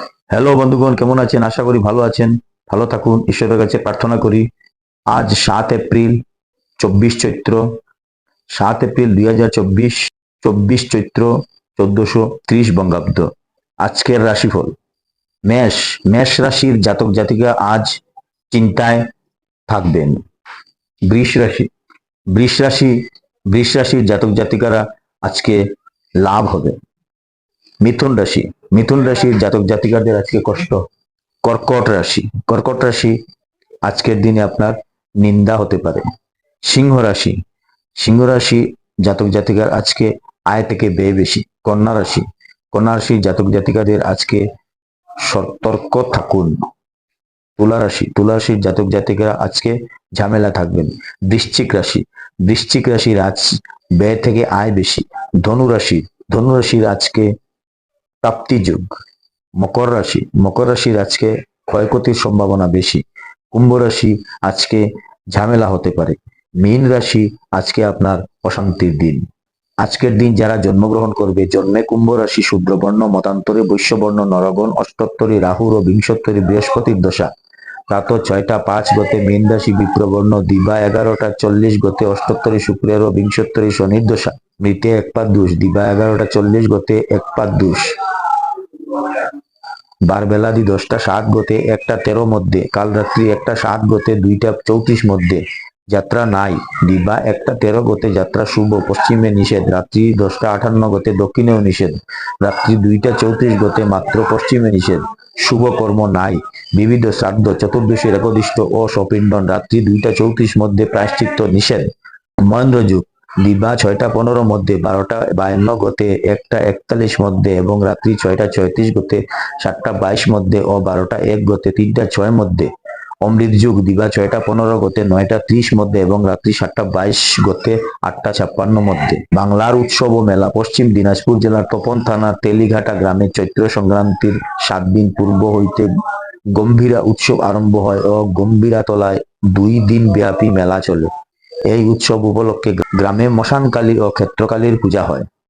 Hello বন্ধুগণ, কেমন আছেন? আশা করি ভালো আছেন। ভালো থাকুন। ঈশ্বরের কাছে প্রার্থনা করি। আজ সাত এপ্রিল, চব্বিশ চৈত্র। সাত এপ্রিল দুই হাজার চব্বিশ চব্বিশ চৈত্র চোদ্দশো ত্রিশ বঙ্গাব্দ। আজকের রাশিফল। মেষ মেষ রাশির জাতক জাতিকা আজ চিন্তায় থাকবেন। বৃষ রাশি বৃষ রাশি, বৃষ রাশির জাতক জাতিকারা আজকে লাভ হবে। মিথুন রাশি মিথুন রাশির জাতক জাতিকাদের আজকে কষ্ট। কর্কট রাশি। কর্কট রাশি আজকের দিনে আপনার নিন্দা হতে পারে। সিংহ রাশি। সিংহ রাশি জাতক জাতিকার আজকে আয় থেকে ব্যয় বেশি। কন্যা রাশি। কন্যা রাশির জাতক জাতিকাদের আজকে সতর্ক থাকুন। তুলা রাশি। তুলা রাশির জাতক জাতিকারা আজকে ঝামেলা থাকবেন। বৃশ্চিক রাশি। বৃশ্চিক রাশির আজ ব্যয় থেকে আয় বেশি। ধনু রাশি। ধনু রাশির আজকে প্রাপ্তি যুগ। মকর রাশি। মকর রাশির আজকে ক্ষয়ক্ষতির সম্ভাবনা বেশি। কুম্ভ রাশি আজকে ঝামেলা হতে পারে। মীন রাশি আজকে আপনার অশান্তির দিন। আজকের দিন যারা জন্মগ্রহণ করবে, জন্মে কুম্ভ রাশি শূদ্রবর্ণ মতান্তরে বৈশ্যবর্ণ, নরগণ, অষ্টোত্তরী রাহুর ও বিংশোত্তরী বৃহস্পতির দশা। প্রাত ছয়টা পাঁচ গতে মীন রাশি, বিপ্রবর্ণ, দিবা এগারোটা চল্লিশ গতে অষ্টোত্তরী, শুক্রের ও বিংশোত্তরী শনির দশা। মৃতে এক পাত দুষ, দিবা এগারোটা চল্লিশ, গতে এক পাত দুষ। বারবেলাদি দশটা সাত, গতে একটা তেরো মধ্যে। কাল রাত্রি একটা সাত, গতে দুইটা চৌত্রিশ মধ্যে। যাত্রা নাই, দিবা একটা তেরো, গতে যাত্রা শুভ, পশ্চিমে নিষেধ। রাত্রি দশটা আটান্ন গতে দক্ষিণেও নিষেধ। রাত্রি দুইটা চৌত্রিশ, গতে মাত্র পশ্চিমে নিষেধ। শুভ কর্ম নাই, বিবিধ শ্রাদ্ধ, চতুর্দশী একদিষ্ট ও সপিণ্ডন রাত্রি দুইটা চৌত্রিশ মধ্যে প্রায়শ্চিত্ত নিষেধ। মহেন্দ্র যুগ দিবা ছয়টা পনেরো মধ্যে, বারোটা বায়ান্ন গতে, একটা একতাল্লিশ মধ্যে এবং রাত্রি ছয়টা ছয়ত্রিশ গতে, সাতটা বাইশ মধ্যে ও বারোটা এক গতে, তিনটা ছয় মধ্যে। অমৃত যুগ দিবা ছয়টা পনেরো গতে, নয়টা ত্রিশ মধ্যে এবং রাত্রি সাতটা বাইশ গতে, আটটা ছাপ্পান্ন মধ্যে। বাংলার উৎসব ও মেলা, পশ্চিম দিনাজপুর জেলার তপন থানার তেলিঘাটা গ্রামে চৈত্র সংক্রান্তির সাত দিন পূর্ব হইতে গম্ভীরা উৎসব আরম্ভ হয় ও গম্ভীরা তলায় দুই দিন ব্যাপী মেলা চলে। এই উৎসব উপলক্ষে গ্রামে মশানকালী ও ক্ষেত্রকালীর পূজা হয়।